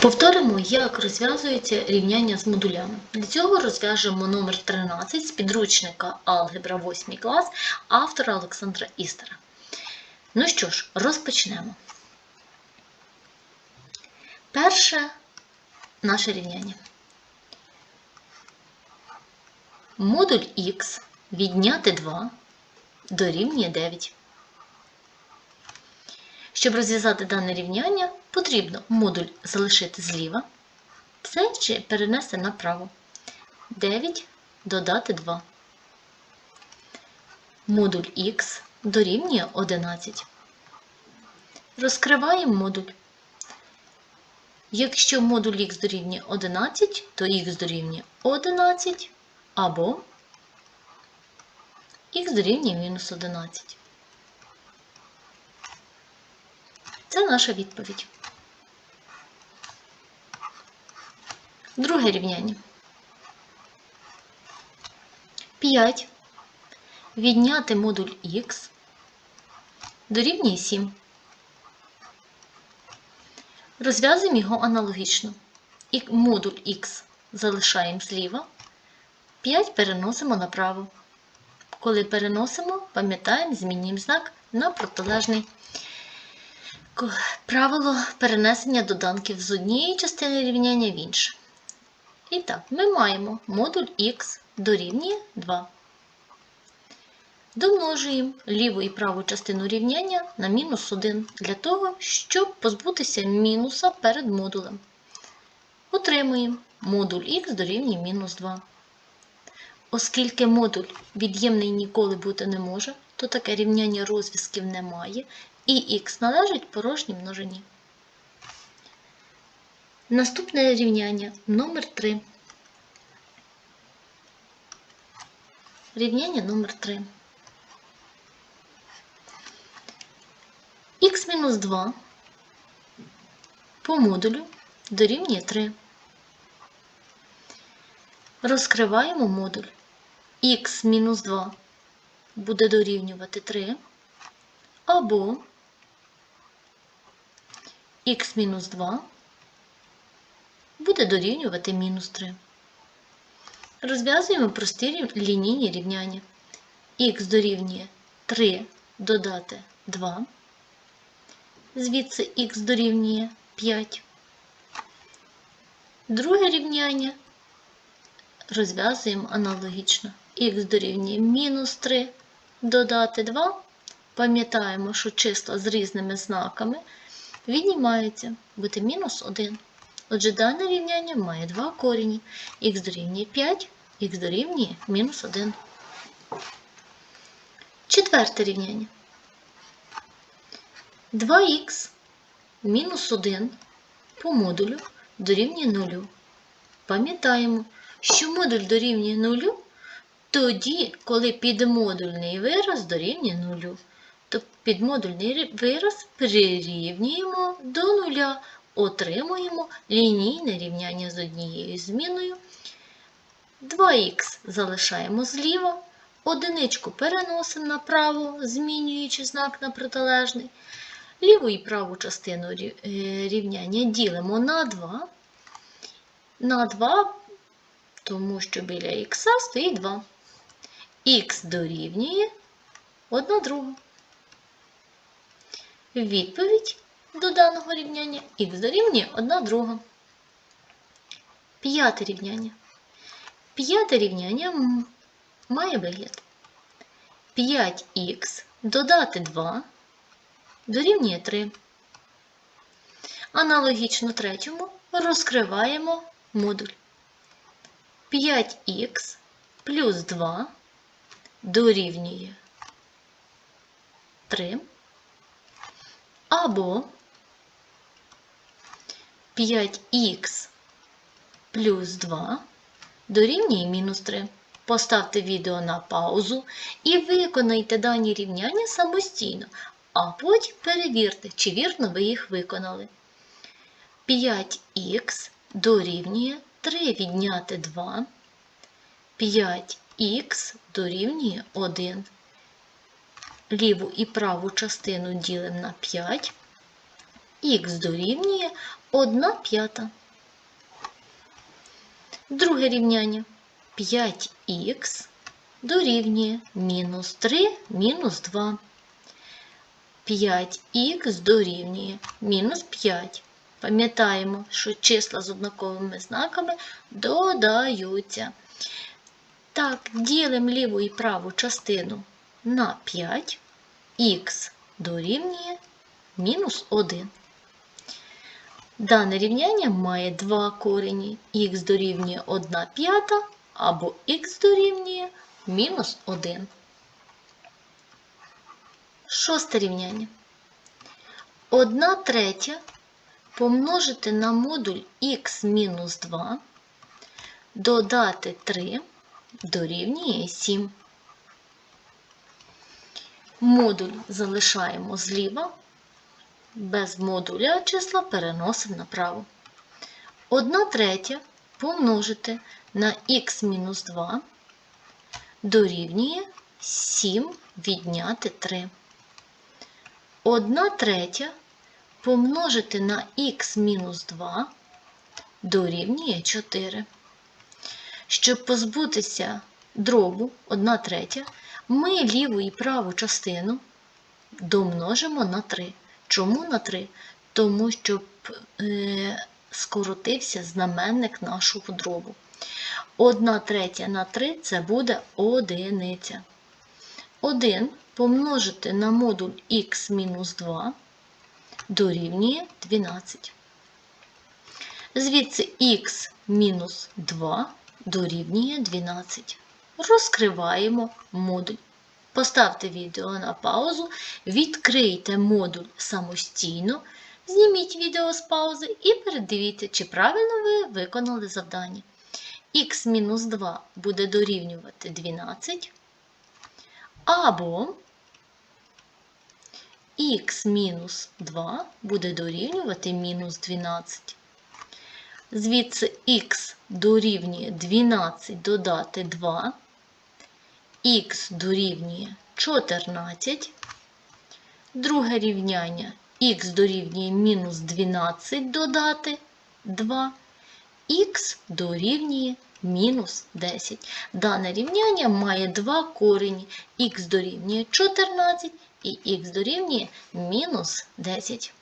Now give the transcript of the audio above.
Повторимо, як розв'язується рівняння з модулями. Для цього розв'яжемо номер 13 з підручника Алгебра 8 клас автора Олександра Істера. Ну що ж, розпочнемо. Перше наше рівняння. Модуль х відняти 2 дорівнює 9. Щоб розв'язати дане рівняння, потрібно модуль залишити зліва, це ще перенести направо. 9 додати 2. Модуль х дорівнює 11. Розкриваємо модуль. Якщо модуль х дорівнює 11, то х дорівнює 11 або х дорівнює мінус 11. Це наша відповідь. Друге рівняння. 5. Відняти модуль х дорівнює 7. Розв'язуємо його аналогічно. І модуль х залишаємо зліва, 5 переносимо направо. Коли переносимо, пам'ятаємо, змінюємо знак на протилежний. Правило перенесення доданків з однієї частини рівняння в іншу. І так, ми маємо модуль х дорівнює 2. Домножуємо ліву і праву частину рівняння на мінус 1 для того, щоб позбутися мінуса перед модулем. Отримуємо модуль х дорівнює мінус 2. Оскільки модуль від'ємний ніколи бути не може, то таке рівняння розв'язків немає, і х належить порожній множині. Наступне рівняння номер 3. Рівняння номер 3. х-2 по модулю дорівнює 3. Розкриваємо модуль. х-2 буде дорівнювати 3 або х-2 буде дорівнювати мінус 3. Розв'язуємо прості лінійні рівняння. х дорівнює 3 додати 2. Звідси х дорівнює 5. Друге рівняння розв'язуємо аналогічно. х дорівнює мінус 3 додати 2. Пам'ятаємо, що числа з різними знаками віднімаються, буде мінус 1. Отже, дане рівняння має два корені. х дорівнює 5, х дорівнює мінус 1. Четверте рівняння. 2х мінус 1 по модулю дорівнює 0. Пам'ятаємо, що модуль дорівнює 0 тоді, коли підмодульний вираз дорівнює 0. То підмодульний вираз прирівнюємо до нуля, отримуємо лінійне рівняння з однією зміною. 2х залишаємо зліва, одиничку переносимо направо, змінюючи знак на протилежний. Ліву і праву частину рівняння ділимо на 2. На 2, тому що біля х стоїть 2. Х дорівнює 1 друга. Відповідь до даного рівняння х дорівнює 1 друга. П'яте рівняння. П'яте рівняння має вигляд. 5х додати 2 дорівнює 3. Аналогічно третьому розкриваємо модуль. 5х плюс 2 дорівнює 3. Або 5х плюс 2 дорівнює мінус 3. Поставте відео на паузу і виконайте дані рівняння самостійно, а потім перевірте, чи вірно ви їх виконали. 5х дорівнює 3 відняти 2. 5х дорівнює 1. Ліву і праву частину ділимо на 5. х дорівнює 1 п'ята. Друге рівняння 5х дорівнює мінус 3 мінус 2. 5х дорівнює мінус 5. Пам'ятаємо, що числа з однаковими знаками додаються. Так, ділимо ліву і праву частину на 5, х дорівнює мінус 1. Дане рівняння має два корені. х дорівнює 1 п'ята або х дорівнює мінус 1. Шосте рівняння. 1 третя помножити на модуль х мінус 2, додати 3 дорівнює 7. Модуль залишаємо зліва, без модуля числа переносимо направо. 1 третя помножити на х мінус 2 дорівнює 7 відняти 3. 1 третя помножити на х мінус 2 дорівнює 4. Щоб позбутися дробу 1 третя, ми ліву і праву частину домножимо на 3. Чому на 3? Тому щоб е, скоротився знаменник нашого дробу. 1 третя на 3 це буде одиниця. 1 помножити на модуль х мінус 2 дорівнює 12. Звідси х мінус 2 дорівнює 12. Розкриваємо модуль. Поставте відео на паузу, відкрийте модуль самостійно, зніміть відео з паузи і передивіться, чи правильно ви виконали завдання. Х-2 буде дорівнювати 12, або х-2 буде дорівнювати мінус 12. Звідси х дорівнює 12 додати 2, х дорівнює 14. Друге рівняння х дорівнює мінус 12 додати 2, х дорівнює мінус 10. Дане рівняння має два корені. х дорівнює 14 і х дорівнює мінус 10.